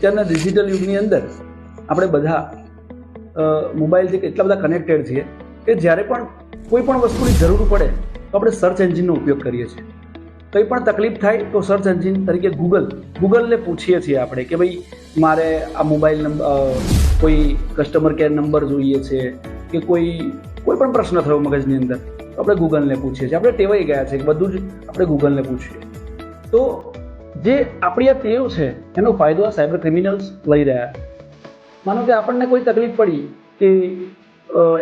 અત્યારના ડિજિટલ યુગની અંદર આપણે બધા મોબાઈલથી એટલા બધા કનેક્ટેડ છીએ કે જ્યારે પણ કોઈ પણ વસ્તુની જરૂર પડે તો આપણે સર્ચ એન્જિનનો ઉપયોગ કરીએ છીએ. કંઈ પણ તકલીફ થાય તો સર્ચ એન્જિન તરીકે ગૂગલ ગૂગલને પૂછીએ છીએ આપણે કે ભાઈ, મારે આ મોબાઈલ નંબર કોઈ કસ્ટમર કેર નંબર જોઈએ છે કે કોઈ કોઈ પણ પ્રશ્ન થયો મગજની અંદર તો આપણે ગૂગલને પૂછીએ છીએ. આપણે ટેવાઈ ગયા છે કે બધું જ આપણે ગૂગલને પૂછીએ. તો જે આપણી આ ટેવ છે, એનો ફાયદો આ સાયબર ક્રિમિનલ્સ લઈ રહ્યા માનો કે આપણને કોઈ તકલીફ પડી કે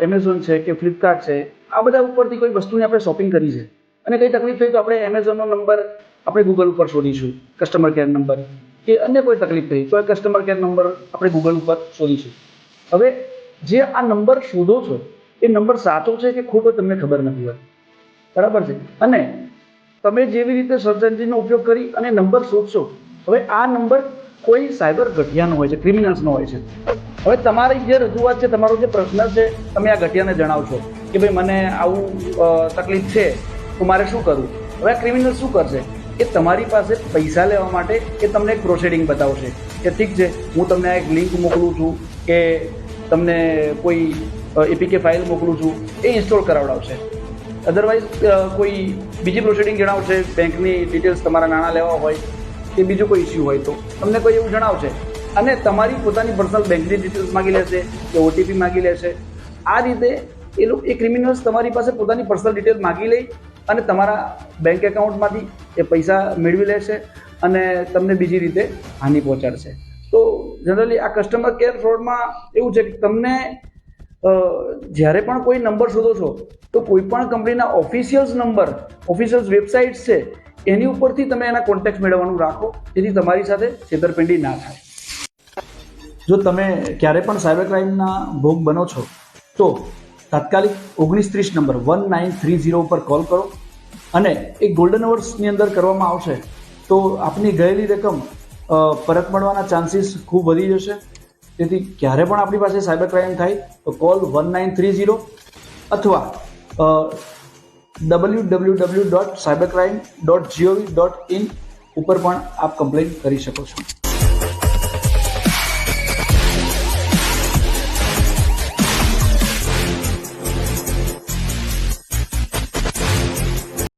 એમેઝોન છે કે ફ્લિપકાર્ટ છે, આ બધા ઉપરથી કોઈ વસ્તુની આપણે શોપિંગ કરી છે. અને કંઈ તકલીફ થઈ તો આપણે એમેઝોનનો નંબર આપણે ગૂગલ ઉપર શોધીશું કસ્ટમર કેર નંબર કે અન્ય કોઈ તકલીફ થઈ તો આ કસ્ટમર કેર નંબર આપણે ગૂગલ ઉપર શોધીશું. હવે જે આ નંબર શોધો છો, એ નંબર સાચો છે કે ખોટો તમને ખબર નથી હોતી? બરાબર છે? અને તમે જેવી રીતે સર્ચ એન્જિનનો ઉપયોગ કરી અને નંબર શોધશો, હવે આ નંબર કોઈ સાયબર ઘટિયાનો હોય છે, ક્રિમિનલ્સનો હોય છે. હવે તમારી જે રજૂઆત છે, તમારો જે પ્રશ્ન છે, તમે આ ઘટિયાને જણાવશો કે ભાઈ મને આવું તકલીફ છે, તો મારે શું કરવું? હવે આ ક્રિમિનલ શું કરશે? કે તમારી પાસે પૈસા લેવા માટે એ તમને એક પ્રોસેડિંગ બતાવશે કે ઠીક છે, હું તમને આ એક લિંક મોકલું છું કે તમને કોઈ એપીકે ફાઇલ મોકલું છું, એ ઇન્સ્ટોલ કરાવડાવશે. અધરવાઇઝ કોઈ બીજી પ્રોસિડિંગ જણાવશે બેંકની ડિટેલ્સ તમારા નાણાં લેવા હોય કે બીજું કોઈ ઇસ્યુ હોય તો. તમને કોઈ એવું જણાવશે? અને તમારી પોતાની પર્સનલ બેંકની ડિટેલ્સ માગી લેશે કે ઓટીપી માગી લેશે. આ રીતે એ લોકો, એ ક્રિમિનલ્સ તમારી પાસે પોતાની પર્સનલ ડિટેલ માગી લઈ અને તમારા બેંક એકાઉન્ટમાંથી એ પૈસા મેળવી લેશે અને તમને બીજી રીતે હાનિ પહોંચાડશે. તો જનરલી આ કસ્ટમર કેર ફ્રોડમાં એવું છે કે તમને જ્યારે પણ કોઈ નંબર શોધો છો, તો કોઈ પણ કંપનીના ઓફિશિયલ્સ નંબર ઓફિશિયલ્સ વેબસાઇટ્સ છે, એની ઉપરથી તમે એના કોન્ટેક્ટ મેળવવાનું રાખો, જેથી તમારી સાથે છેતરપિંડી ના થાય. જો તમે ક્યારે પણ સાયબર ક્રાઇમના ભોગ બનો છો, તો તાત્કાલિક ઓગણીસ ત્રીસ number one nine three zero ઉપર કોલ કરો. અને એ ગોલ્ડન અવર્સની અંદર કરવામાં આવશે, તો આપની ગયેલી રકમ પરત મળવાના ચાન્સીસ ખૂબ વધી જશે. તેથી ક્યારે પણ આપણી પાસે સાયબર ક્રાઇમ થાય, તો call one nine three zero અથવા W W W dot cyber crime dot G O V ઉપર પણ આપ કમ્પ્લેન કરી શકો છો.